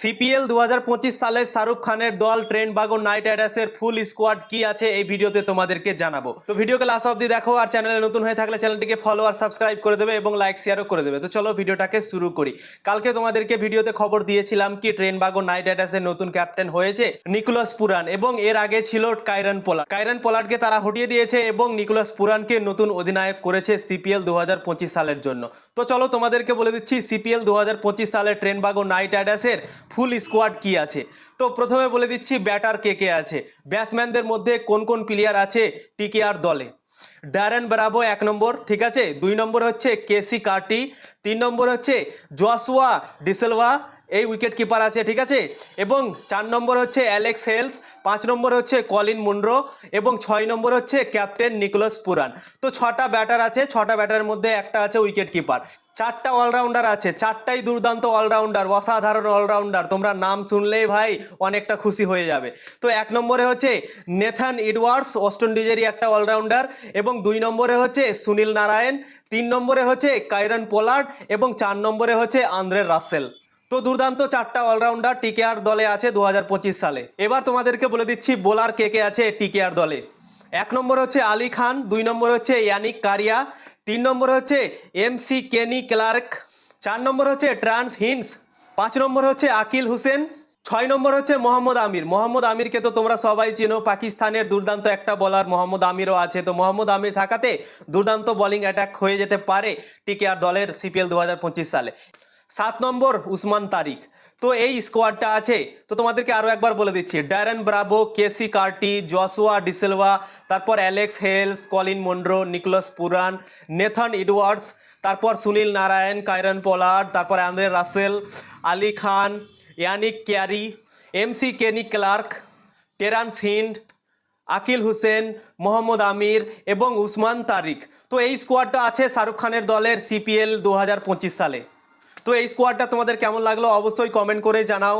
CPL দু হাজার পঁচিশ সালে শাহরুখ খানের দল ট্রেন বাগন নাইট রাইডার্সের ফুল স্কোয়াড কি আছে এই ভিডিওতে তোমাদেরকে জানাব। তো ভিডিওকে লাস্ট অব্দি দেখো আর চ্যানেলে নতুন হয়ে থাকলে চ্যানেলটিকে ফলো আর সাবস্ক্রাইব করে দেবে এবং লাইক শেয়ারও করে দেবে। তো চলো ভিডিওটাকে শুরু করি। কালকে তোমাদেরকে ভিডিওতে খবর দিয়েছিলাম কি ট্রেন বাগন নাইট রাইডার্সের নতুন ক্যাপ্টেন হয়েছে নিকোলাস পুরান এবং এর আগে ছিল কাইরন পোলাট। কাইরন পোলার্ডকে তারা হটিয়ে দিয়েছে এবং নিকোলাস পুরানকে নতুন অধিনায়ক করেছে সিপিএল দু হাজার পঁচিশ সালের জন্য। তো চলো তোমাদেরকে বলে দিচ্ছি, সিপিএল দু সালের ট্রেন বাগন নাইট রাইডার্সের ফুল স্কোয়াড কি আছে? তো প্রথমে বলে দিচ্ছি ব্যাটার কে কে আছে? ব্যাটসম্যানদের মধ্যে কোন কোন প্লেয়ার আছে? টিকেআর দলে। ড্যারেন ব্রাভো এক নম্বর, ঠিক আছে? দুই নম্বর হচ্ছে কেসি কার্টি, তিন নম্বর হচ্ছে জোয়াসুয়া ডিসেলভা এই উইকেট কিপার আছে, ঠিক আছে? এবং চার নম্বর হচ্ছে অ্যালেক্স হেলস, পাঁচ নম্বর হচ্ছে কলিন মুন্ড্রো এবং ছয় নম্বর হচ্ছে ক্যাপ্টেন নিকোলাস পুরান। তো ছটা ব্যাটার আছে, ছটা ব্যাটারের মধ্যে একটা আছে উইকেট কিপার। চারটা অলরাউন্ডার আছে, চারটাই দুর্দান্ত অলরাউন্ডার, অসাধারণ অলরাউন্ডার, তোমরা নাম শুনলেই ভাই অনেকটা খুশি হয়ে যাবে। তো এক নম্বরে হচ্ছে নেথান ইডওয়ার্ডস ওয়েস্ট ইন্ডিজেরই একটা অলরাউন্ডার, এবং দুই নম্বরে হচ্ছে সুনীল নারায়ণ, তিন নম্বরে হচ্ছে কাইরন পোলার্ড এবং চার নম্বরে হচ্ছে আন্দ্রে রাসেল। তো দুর্দান্ত চারটা অলরাউন্ডার টিকেআর দলে আছে দু হাজার পঁচিশ সালে। এবার তোমাদেরকে বলে দিচ্ছি বোলার কে কে আছে টিকেআর দলে। এক নম্বর হচ্ছে আলী খান, দুই নম্বর হচ্ছে ইয়ানিক কারিয়া, তিন নম্বর হচ্ছে এম সি কেনি ক্লার্ক, চার নম্বর হচ্ছে ট্রান্স হিন্স, পাঁচ নম্বর হচ্ছে আকিল হোসেন ছয় নম্বর হচ্ছে মোহাম্মদ আমির। মোহাম্মদ আমিরকে তো তোমরা সবাই চিনো। পাকিস্তানের দুর্দান্ত একটা বলার মোহাম্মদ আমিরও আছে। তো মোহাম্মদ আমির থাকাতে দুর্দান্ত বোলিং অ্যাটাক হয়ে যেতে পারে টিকেআর দলের সিপিএল দু হাজার পঁচিশ সালে। সাত নম্বর উসমান তারিক। তো এই স্কোয়াডটা আছে। তো তোমাদেরকে আরও একবার বলে দিচ্ছি। Darren Bravo Keacy Carty Joshua da Silva তারপর Alex Hales, Colin Munro, Nicholas Pooran, Nathan Edwards, তারপর সুনীল নারায়ণ কাইরন পোলার্ড, তারপর Andre Russell, Ali Khan, Yannic Cariah MC Kenny Clarke, Terrance Hinds, Akeal Hosein, Mohammad Amir এবং উসমান তারিক। তো এই স্কোয়াডটা আছে শাহরুখ খানের দলের CPL দু হাজার পঁচিশ সালে। তো এই স্কোয়াডটা তোমাদের কেমন লাগল অবশ্যই কমেন্ট করে জানাও।